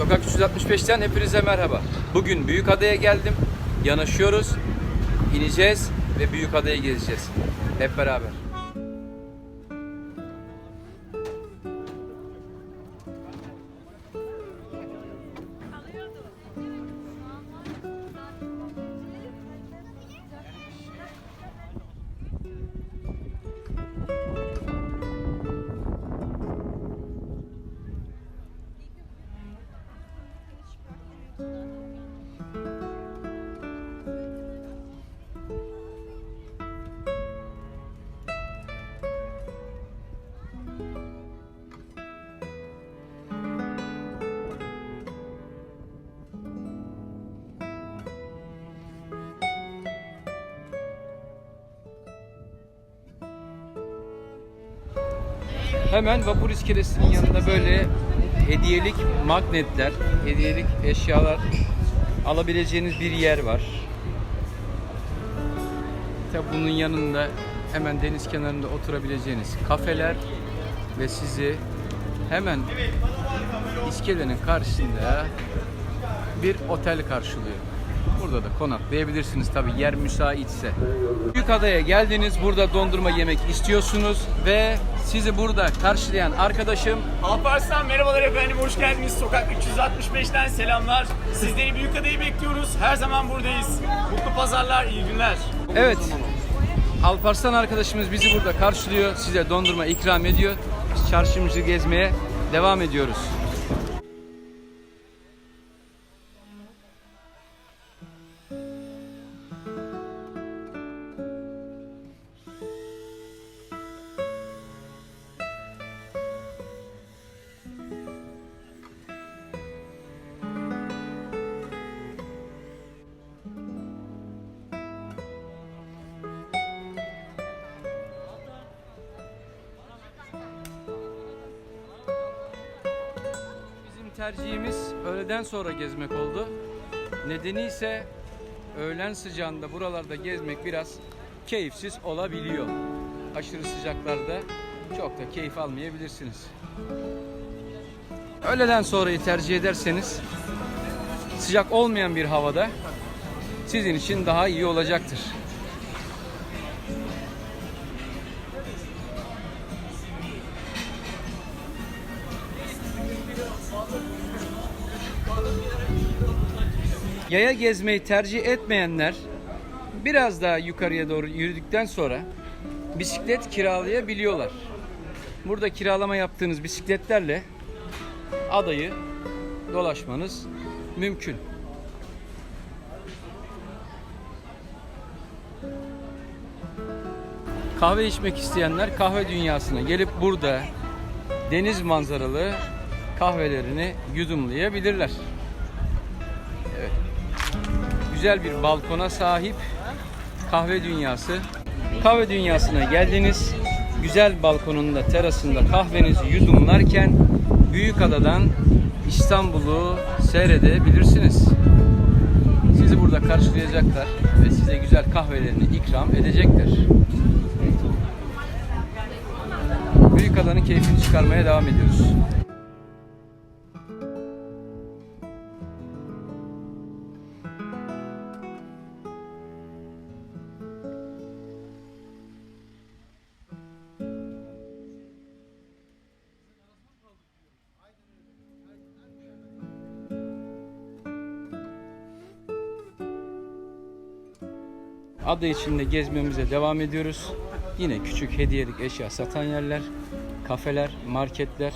Sokak 365'ten hepinize merhaba. Bugün Büyükada'ya geldim. Yanaşıyoruz. ineceğiz ve Büyükada'yı gezeceğiz. Hep beraber. Hemen vapur iskelesinin yanında böyle hediyelik magnetler, hediyelik eşyalar alabileceğiniz bir yer var. Tabi bunun yanında hemen deniz kenarında oturabileceğiniz kafeler ve sizi hemen iskelenin karşısında bir otel karşılıyor. Burada da konaklayabilirsiniz tabi yer müsaitse. Büyükada'ya geldiniz, burada dondurma yemek istiyorsunuz ve sizi burada karşılayan arkadaşım Alparslan merhabalar efendim hoş geldiniz. Sokak 365'ten selamlar. Sizleri Büyükada'yı bekliyoruz. Her zaman buradayız. Mutlu pazarlar, iyi günler. Evet. Alparslan arkadaşımız bizi burada karşılıyor. Size dondurma ikram ediyor. Biz çarşımızı gezmeye devam ediyoruz. Tercihimiz öğleden sonra gezmek oldu. Nedeni ise öğlen sıcağında buralarda gezmek biraz keyifsiz olabiliyor. Aşırı sıcaklarda çok da keyif almayabilirsiniz. Öğleden sonrayı tercih ederseniz sıcak olmayan bir havada sizin için daha iyi olacaktır. Yaya gezmeyi tercih etmeyenler biraz daha yukarıya doğru yürüdükten sonra bisiklet kiralayabiliyorlar. Burada kiralama yaptığınız bisikletlerle adayı dolaşmanız mümkün. Kahve içmek isteyenler kahve dünyasına gelip burada deniz manzaralı kahvelerini yudumlayabilirler. Güzel bir balkona sahip kahve dünyası. Kahve dünyasına geldiniz. Güzel balkonunda, terasında kahvenizi yudumlarken Büyükada'dan İstanbul'u seyredebilirsiniz. Sizi burada karşılayacaklar ve size güzel kahvelerini ikram edecekler. Büyükada'nın keyfini çıkarmaya devam ediyoruz. Ada içinde gezmemize devam ediyoruz. Yine küçük hediyelik eşya satan yerler, kafeler, marketler,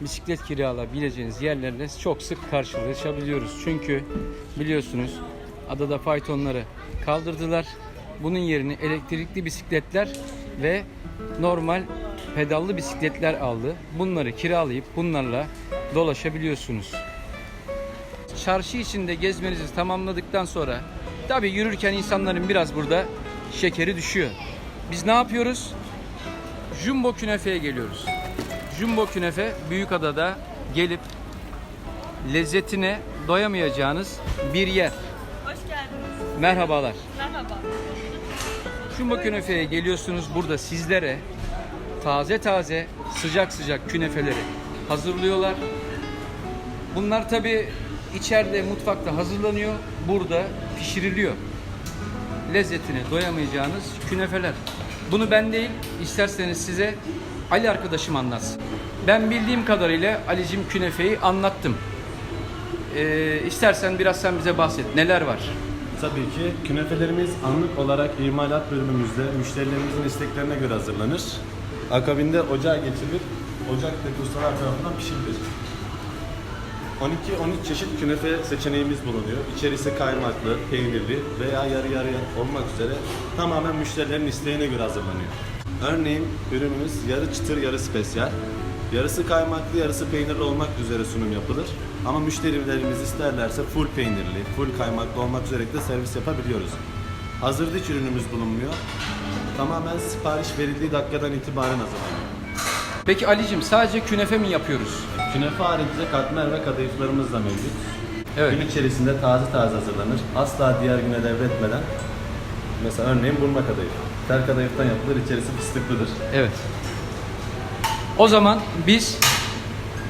bisiklet kiralayabileceğiniz yerlerle çok sık karşılaşabiliyoruz. Çünkü biliyorsunuz adada faytonları kaldırdılar. Bunun yerine elektrikli bisikletler ve normal pedallı bisikletler aldı. Bunları kiralayıp bunlarla dolaşabiliyorsunuz. Çarşı içinde gezmenizi tamamladıktan sonra tabi yürürken insanların biraz burada şekeri düşüyor. Biz ne yapıyoruz? Jumbo Künefe'ye geliyoruz. Jumbo Künefe Büyükada'da gelip lezzetine doyamayacağınız bir yer. Hoş geldiniz. Merhabalar. Merhaba. Jumbo Künefe'ye geliyorsunuz. Burada sizlere taze taze sıcak sıcak künefeleri hazırlıyorlar. Bunlar tabi içeride mutfakta hazırlanıyor. Burada pişiriliyor. Lezzetine doyamayacağınız künefeler. Bunu ben değil, isterseniz size Ali arkadaşım anlatsın. Ben bildiğim kadarıyla Alicim künefeyi anlattım. Ee, istersen biraz sen bize bahset. Neler var? Tabii ki künefelerimiz anlık olarak imalat bölümümüzde müşterilerimizin isteklerine göre hazırlanır. Akabinde ocağa geçirilir. Ocaktaki ustalar tarafından pişirilir. 12-13 çeşit künefe seçeneğimiz bulunuyor. İçerisi kaymaklı, peynirli veya yarı yarı olmak üzere tamamen müşterilerin isteğine göre hazırlanıyor. Örneğin ürünümüz yarı çıtır yarı spesyal. Yarısı kaymaklı, yarısı peynirli olmak üzere sunum yapılır. Ama müşterilerimiz isterlerse full peynirli, full kaymaklı olmak üzere de servis yapabiliyoruz. Hazırda hiç ürünümüz bulunmuyor. Tamamen sipariş verildiği dakikadan itibaren hazırlanıyor. Peki Alicim sadece künefe mi yapıyoruz? Künefe haricinde katmer ve kadayıflarımız da mevcut. Evet. Gün içerisinde taze taze hazırlanır. Asla diğer güne devretmeden. Mesela örneğin burma kadayıf. Ter kadayıftan yapılır, içerisi fıstıklıdır. Evet. O zaman biz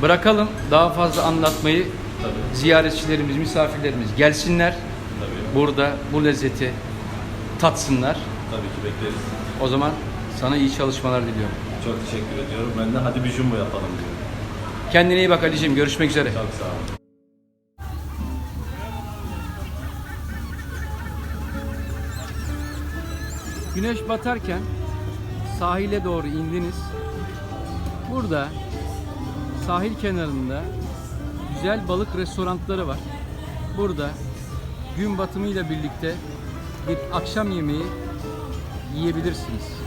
bırakalım daha fazla anlatmayı. Tabii, Ziyaretçilerimiz, misafirlerimiz gelsinler. tabii. Burada bu lezzeti tatsınlar. Tabii ki bekleriz. O zaman sana iyi çalışmalar diliyorum. Çok teşekkür ediyorum. Ben de hadi bir jumbo yapalım diyorum. Kendine iyi bak Ali'cim. Görüşmek üzere. Çok sağ olun. Güneş batarken sahile doğru indiniz. Burada sahil kenarında güzel balık restoranları var. Burada gün batımıyla birlikte bir akşam yemeği yiyebilirsiniz.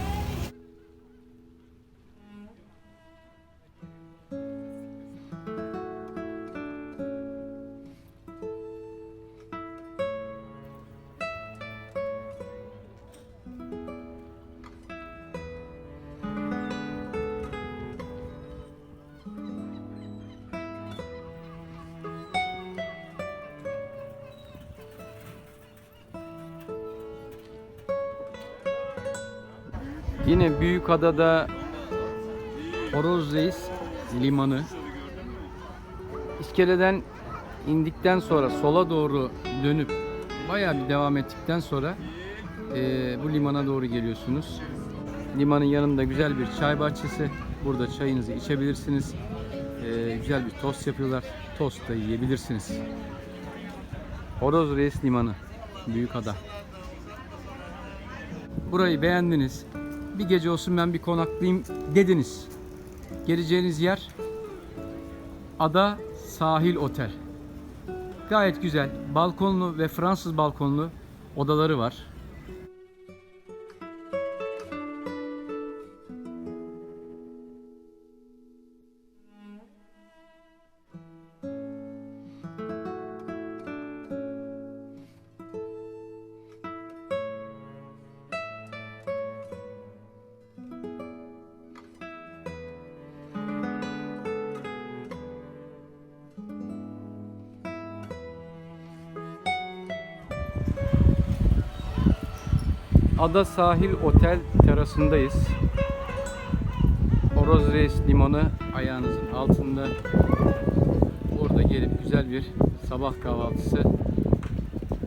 Yine Büyükada'da Horoz Reis limanı. İskeleden indikten sonra sola doğru dönüp bayağı bir devam ettikten sonra eee, bu limana doğru geliyorsunuz. Limanın yanında güzel bir çay bahçesi. Burada çayınızı içebilirsiniz. Eee, güzel bir tost yapıyorlar. Tost da yiyebilirsiniz. Horoz Reis Limanı. Büyükada. Burayı beğendiniz. Bir gece olsun ben bir konaklayayım dediniz. Geleceğiniz yer Ada Sahil Otel. Gayet güzel. Balkonlu ve Fransız balkonlu odaları var. Ada Sahil Otel terasındayız. Horoz Reis limanı ayağınızın altında. Orada gelip güzel bir sabah kahvaltısı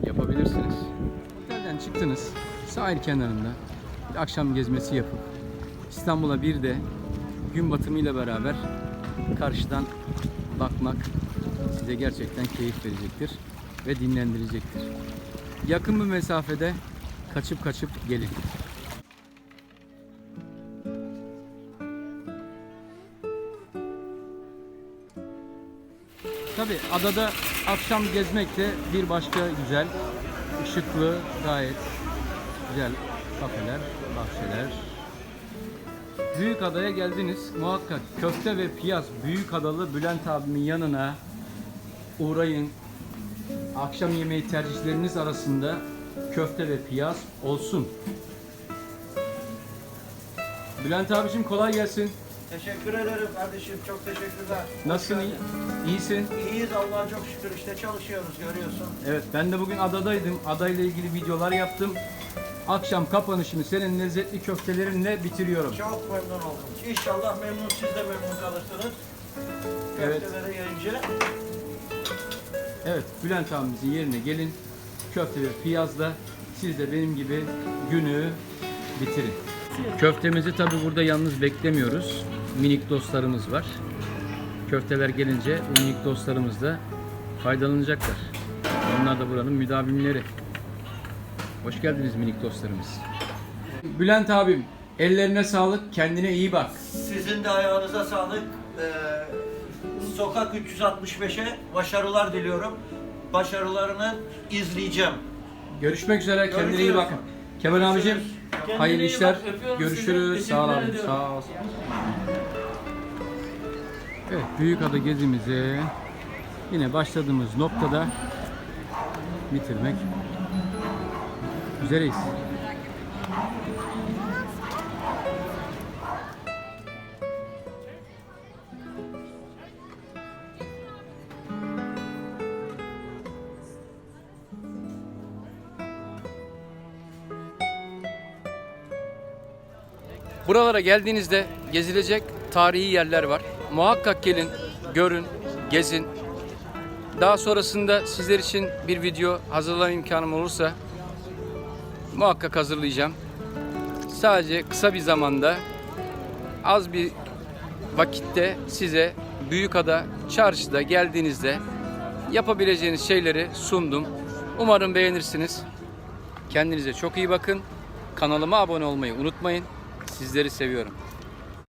yapabilirsiniz. Otelden çıktınız. Sahil kenarında bir akşam gezmesi yapıp İstanbul'a bir de gün batımıyla beraber karşıdan bakmak size gerçekten keyif verecektir ve dinlendirecektir. Yakın bir mesafede kaçıp kaçıp gelin. Tabi adada akşam gezmek de bir başka güzel, ışıklı, gayet güzel kafeler, bahçeler. Büyük adaya geldiniz. Muhakkak köfte ve piyaz Büyük Adalı Bülent abimin yanına uğrayın. Akşam yemeği tercihleriniz arasında köfte ve piyaz olsun. Bülent abicim kolay gelsin. Teşekkür ederim kardeşim. Çok teşekkürler. Nasılsın? iyi? İyisin? İyiyiz Allah'a çok şükür işte çalışıyoruz görüyorsun. Evet ben de bugün adadaydım. Adayla ilgili videolar yaptım. Akşam kapanışını senin lezzetli köftelerinle bitiriyorum. Çok memnun oldum. İnşallah memnun siz de memnun kalırsınız. Evet. Yiyince. Evet, Bülent abimizin yerine gelin. Köfte ve piyazla siz de benim gibi günü bitirin. Köftemizi tabi burada yalnız beklemiyoruz. Minik dostlarımız var. Köfteler gelince minik dostlarımız da faydalanacaklar. Onlar da buranın müdavimleri. Hoş geldiniz minik dostlarımız. Bülent abim, ellerine sağlık, kendine iyi bak. Sizin de ayağınıza sağlık. Ee, Sokak 365'e başarılar diliyorum. Başarılarını izleyeceğim. Görüşmek üzere, kendine iyi Görüşürüz. bakın. Kemal abicim, hayırlı işler. bak, öpüyorum Görüşürüz. Sağ ol Teşekkürler abim, ediyorum. sağ ol. Evet, Büyükada gezimizi yine başladığımız noktada bitirmek üzereyiz. Buralara geldiğinizde gezilecek tarihi yerler var. Muhakkak gelin, görün, gezin. Daha sonrasında sizler için bir video hazırlama imkanım olursa muhakkak hazırlayacağım. Sadece kısa bir zamanda az bir vakitte size Büyükada çarşıda geldiğinizde yapabileceğiniz şeyleri sundum. Umarım beğenirsiniz. Kendinize çok iyi bakın. Kanalıma abone olmayı unutmayın. Sizleri seviyorum.